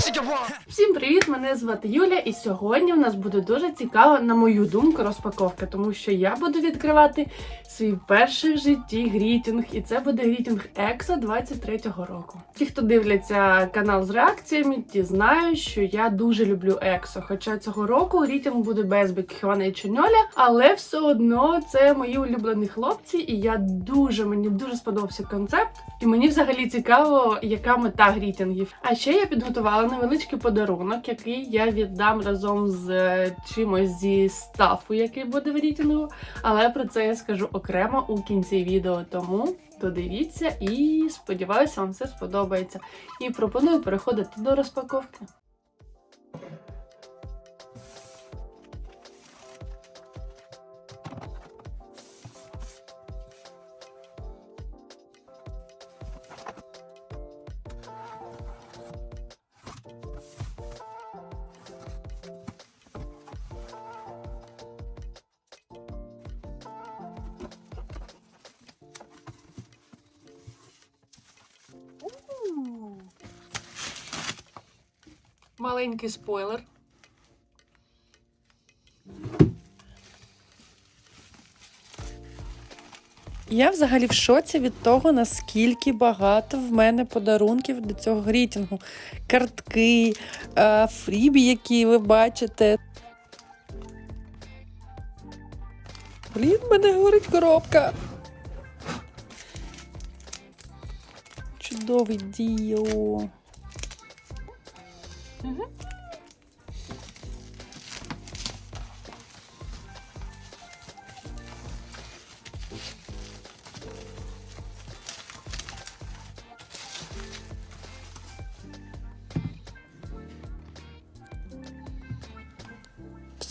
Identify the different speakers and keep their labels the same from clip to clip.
Speaker 1: She can I
Speaker 2: Всім привіт! Мене звати Юля, і сьогодні в нас буде дуже цікава, на мою думку, розпаковка, тому що я буду відкривати свій перший в житті грітінг, і це буде грітінг Екса 23-го року. Ті, хто дивляться канал з реакціями, ті знають, що я дуже люблю Ексо. Хоча цього року грітінг буде без Бекхіона і Чоньоля, але все одно це мої улюблені хлопці, і я дуже мені дуже сподобався концепт. І мені взагалі цікаво, яка мета грітінгів. А ще я підготувала невеличкий подарунок, який я віддам разом з е, чимось зі стафу, який буде в грітінгу. Але про це я скажу окремо у кінці відео. Тому додивіться і сподіваюся, вам все сподобається. І пропоную переходити до розпаковки. Маленький спойлер. Я взагалі в шоці від того, наскільки багато в мене подарунків до цього грітінгу. Картки, е, фрібі, які ви бачите. Блін, мене горить коробка. Чудовий діо.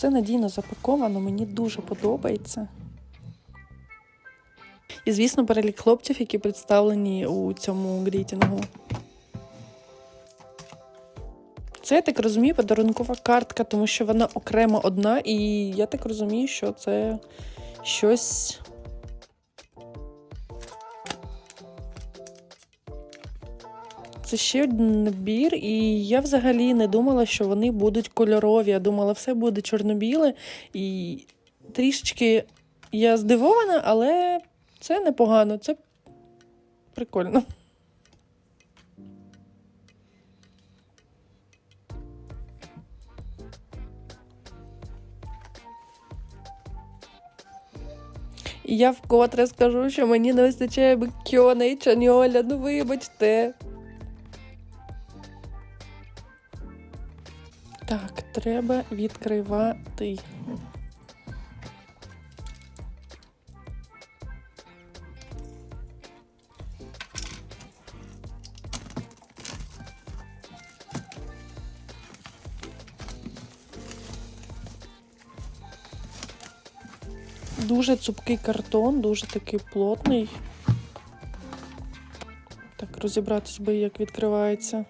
Speaker 2: Все надійно запаковано, мені дуже подобається. І, звісно, перелік хлопців, які представлені у цьому грітінгу. Це, я так розумію, подарункова картка, тому що вона окремо одна, і я так розумію, що це щось. Це ще один набір, і я взагалі не думала, що вони будуть кольорові. Я думала, все буде чорно-біле. І трішечки я здивована, але це непогано, це прикольно. Я вкотре скажу, що мені не вистачає Беккьона і Чаньоля. Ну вибачте. Так, треба відкривати. Дуже цупкий картон, дуже такий плотний. Так, розібратись би, як відкривається.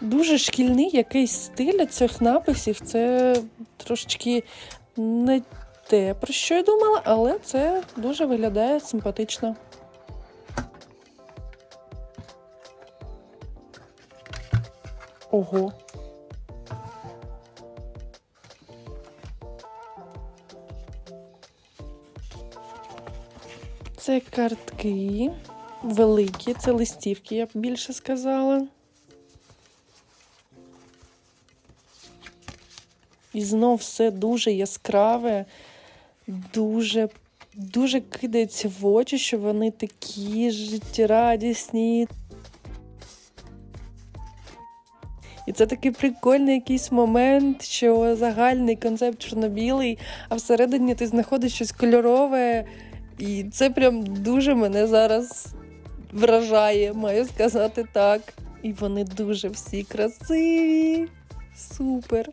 Speaker 2: Дуже шкільний якийсь стиль цих написів. Це трошечки не те, про що я думала, але це дуже виглядає симпатично. Ого. Це картки великі, це листівки, я б більше сказала. І знов все дуже яскраве, дуже, дуже кидається в очі, що вони такі життєрадісні. І це такий прикольний якийсь момент, що загальний концепт чорно-білий, а всередині ти знаходиш щось кольорове. І це прям дуже мене зараз вражає, маю сказати так. І вони дуже всі красиві. Супер.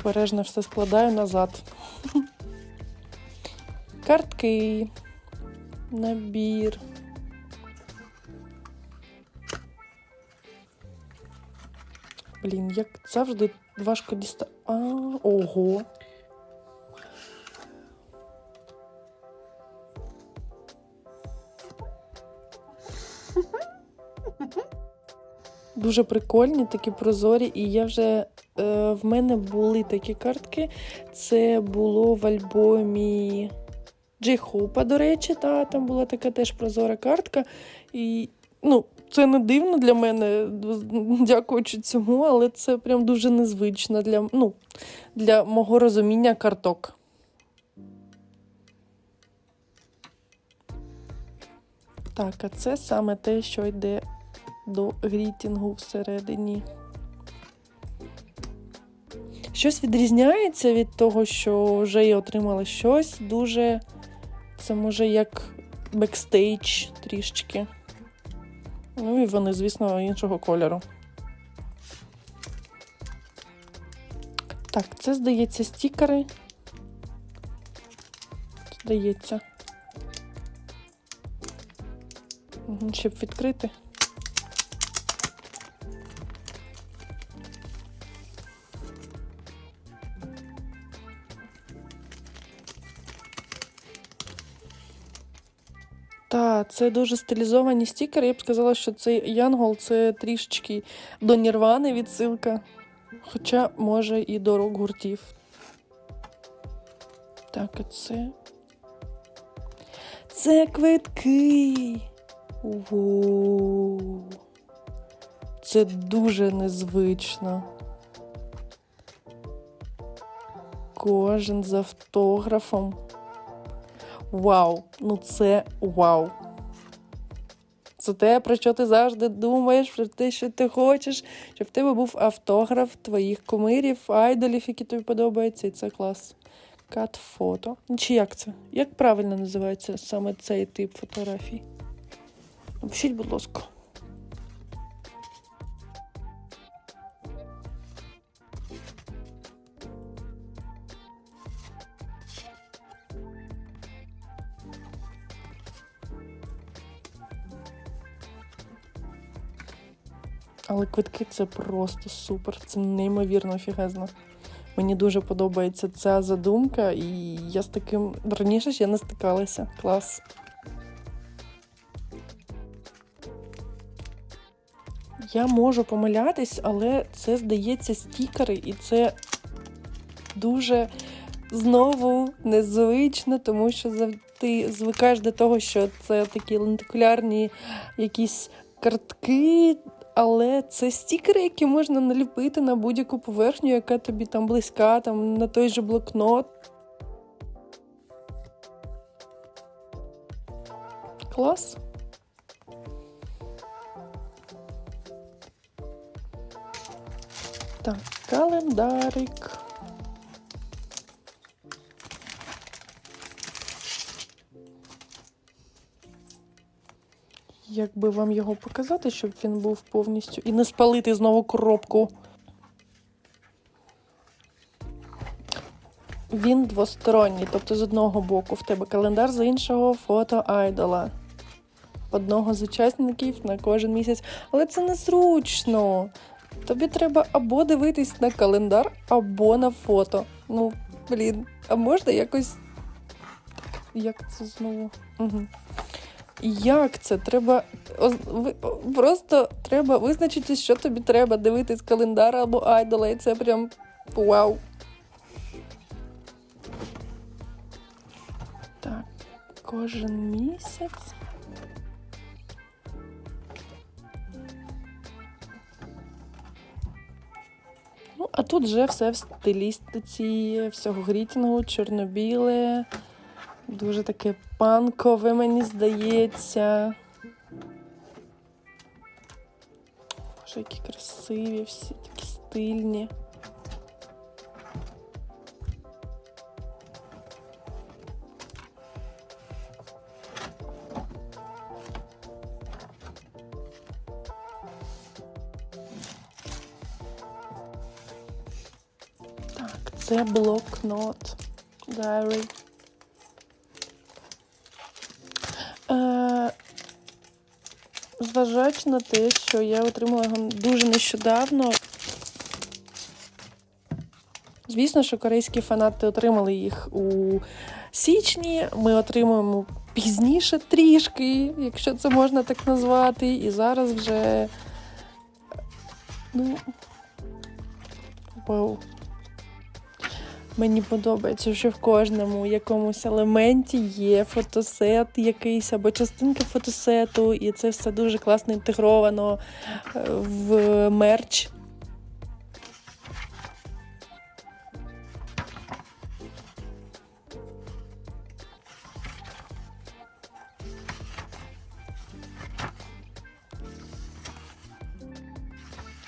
Speaker 2: Обережно все складаю назад. Картки. набір. Блін, як завжди важко дістати. А, ого. Дуже прикольні, такі прозорі, і я вже е, в мене були такі картки. Це було в альбомі Джей Хопа, до речі, та, там була така теж прозора картка. І ну, це не дивно для мене, дякуючи цьому, але це прям дуже незвично для, ну, для мого розуміння карток. Так, а це саме те, що йде до грітінгу всередині. Щось відрізняється від того, що вже я отримала щось дуже. Це може як бекстейдж трішечки. Ну і вони, звісно, іншого кольору. Так, це, здається, стікери. Здається. Щоб відкрити. Та, це дуже стилізовані стікери. Я б сказала, що цей Янгол це трішечки до Нірвани відсилка. Хоча, може, і до рок-гуртів. Так, а це. Це квитки. Воу. Це дуже незвично. Кожен з автографом. Вау, ну це вау. Це те, про що ти завжди думаєш, про те, що ти хочеш, щоб в тебе був автограф твоїх кумирів, айдолів, які тобі подобаються, і це клас. Кат фото. Чи як це? Як правильно називається саме цей тип фотографій? Напишіть, будь ласка. Але квитки це просто супер. Це неймовірно офігезно. Мені дуже подобається ця задумка, і я з таким раніше ж я не стикалася. Клас. Я можу помилятись, але це здається стікери, і це дуже знову незвично, тому що ти звикаєш до того, що це такі лентикулярні якісь картки, але це стікери, які можна наліпити на будь-яку поверхню, яка тобі там близька, там на той же блокнот. Клас. Так, календарик. Як би вам його показати, щоб він був повністю і не спалити знову коробку. Він двосторонній, тобто з одного боку в тебе календар, з іншого фото айдола. Одного з учасників на кожен місяць. Але це незручно. Тобі треба або дивитись на календар, або на фото. Ну, блін, а можна якось. Як це знову? Угу. Як це? Треба просто треба визначити, що тобі треба дивитись календар або айдола, і це прям вау. Так, кожен місяць. Ну, а тут вже все в стилістиці всього грітінгу, чорно-біле. Дуже таке панкове, мені здається. Боже, які красиві, всі такі стильні. Зважаючи на те, що я отримала його дуже нещодавно. Звісно, що корейські фанати отримали їх у січні. Ми отримуємо пізніше трішки, якщо це можна так назвати. І зараз вже. Ну. Вау. Мені подобається, що в кожному якомусь елементі є фотосет якийсь або частинка фотосету, і це все дуже класно інтегровано е, в мерч.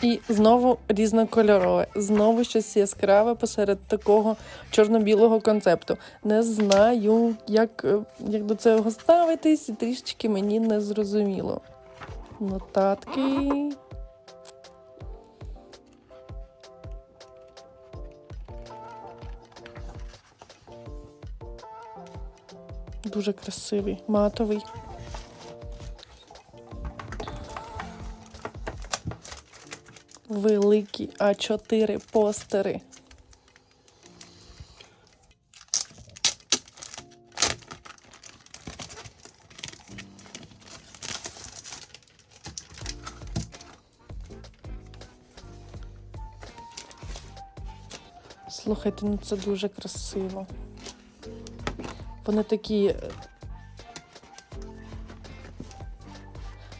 Speaker 2: І знову різнокольорове, знову щось яскраве посеред такого чорно-білого концепту. Не знаю, як, е, як до цього ставитись, і трішечки мені не зрозуміло. Нотатки. Дуже красивий, матовий. Великі А4 постери. Слухайте, ну це дуже красиво. Вони такі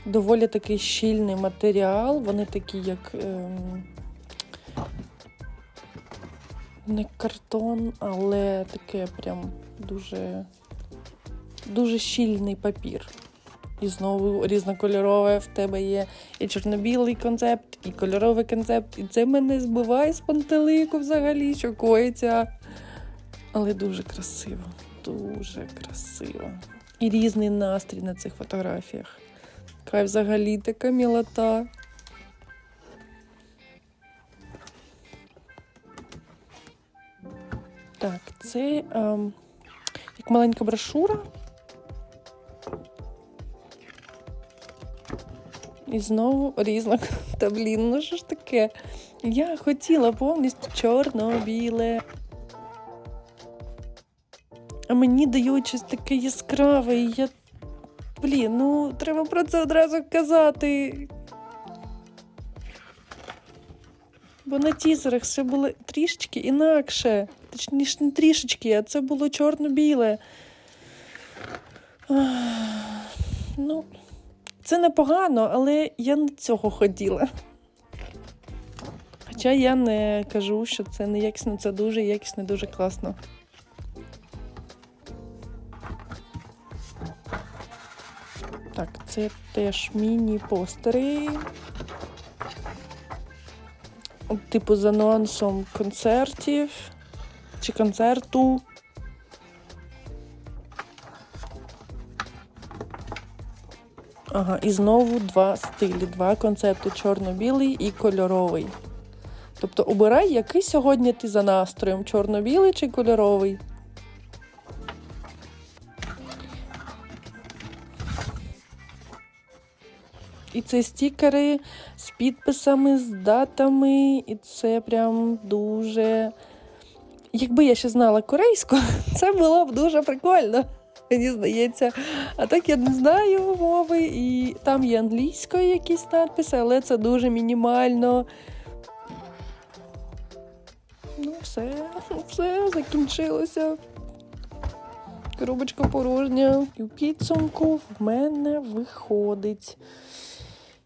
Speaker 2: доволі такий щільний матеріал. Вони такі, як ем, не картон, але таке прям дуже, дуже щільний папір. І знову різнокольорове в тебе є і чорно-білий концепт, і кольоровий концепт. І це мене збиває з пантелику взагалі, що коїться. Але дуже красиво, дуже красиво. І різний настрій на цих фотографіях. Яка взагалі така мілота. Так, це ем, як маленька брошура. І знову різно. Та блін, ну що ж таке? Я хотіла повністю чорно-біле. А мені дають щось таке яскраве, і я Блін, ну треба про це одразу казати. Бо на тізерах все було трішечки інакше. Точніше, не трішечки, а це було чорно-біле. Ну, це непогано, але я не цього хотіла. Хоча я не кажу, що це не якісно, це дуже якісно, дуже класно. Так, це теж міні-постери. Типу з анонсом концертів чи концерту. Ага, і знову два стилі, два концепти: чорно-білий і кольоровий. Тобто обирай, який сьогодні ти за настроєм: чорно-білий чи кольоровий. Це стікери з підписами, з датами, і це прям дуже. Якби я ще знала корейську, це було б дуже прикольно, мені здається. А так я не знаю мови, і там є англійською якісь надписи, але це дуже мінімально. Ну, все, все, закінчилося. Коробочка порожня. І в підсумку в мене виходить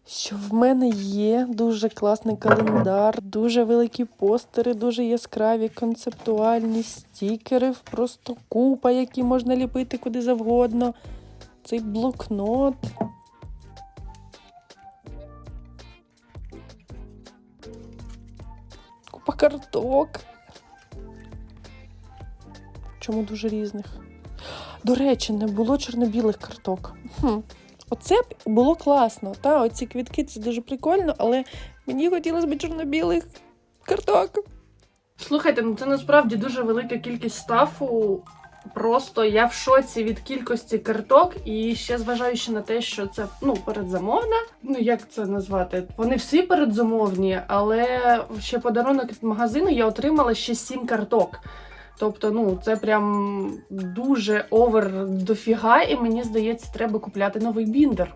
Speaker 2: що в мене є дуже класний календар, дуже великі постери, дуже яскраві, концептуальні стікери, просто купа, які можна ліпити куди завгодно. Цей блокнот. Купа карток. Чому дуже різних? До речі, не було чорно-білих карток. Хм. Оце б було класно. Та, оці квітки це дуже прикольно, але мені хотілося б чорно-білих карток.
Speaker 1: Слухайте, ну це насправді дуже велика кількість стафу. Просто я в шоці від кількості карток, і ще зважаючи на те, що це ну передзамовна. Ну як це назвати? Вони всі передзамовні, але ще подарунок від магазину я отримала ще сім карток. Тобто, ну це прям дуже овер дофіга, і мені здається, треба купляти новий біндер.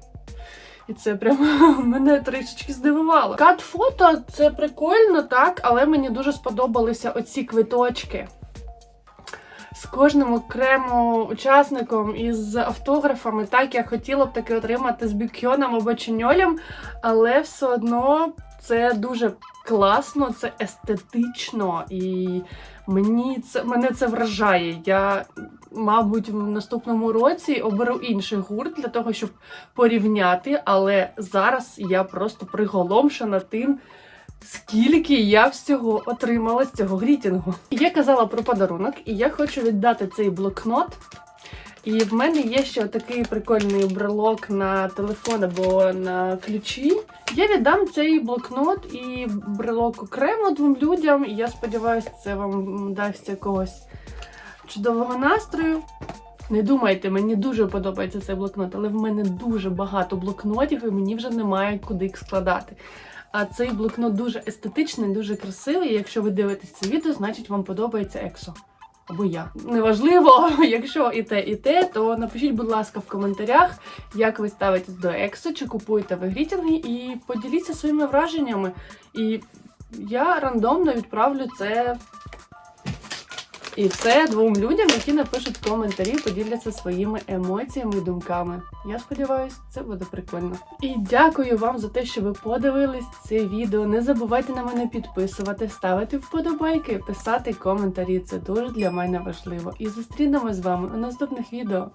Speaker 1: І це прям мене трішечки здивувало. Кат фото це прикольно, так, але мені дуже сподобалися оці квиточки. З кожним окремо учасником із автографами. Так, я хотіла б таки отримати з Бікьоном або Чиньолем, але все одно це дуже класно, це естетично і мені це мене це вражає. Я, мабуть, в наступному році оберу інший гурт для того, щоб порівняти, але зараз я просто приголомшена тим. Скільки я всього отримала з цього грітінгу. Я казала про подарунок, і я хочу віддати цей блокнот. І в мене є ще такий прикольний брелок на телефон або на ключі. Я віддам цей блокнот і брелок окремо двом людям. І я сподіваюся, це вам дасть якогось чудового настрою. Не думайте, мені дуже подобається цей блокнот, але в мене дуже багато блокнотів, і мені вже немає куди їх складати. А цей блокнот дуже естетичний, дуже красивий. І якщо ви дивитесь це відео, значить вам подобається Ексо. Або я. Неважливо, якщо і те, і те, то напишіть, будь ласка, в коментарях, як ви ставитесь до Ексо, чи купуєте ви грітінги, і поділіться своїми враженнями. І я рандомно відправлю це. І це двом людям, які напишуть коментарі, поділяться своїми емоціями і думками. Я сподіваюся, це буде прикольно. І дякую вам за те, що ви подивились це відео. Не забувайте на мене підписувати, ставити вподобайки, писати коментарі. Це дуже для мене важливо. І зустрінемось з вами у наступних відео.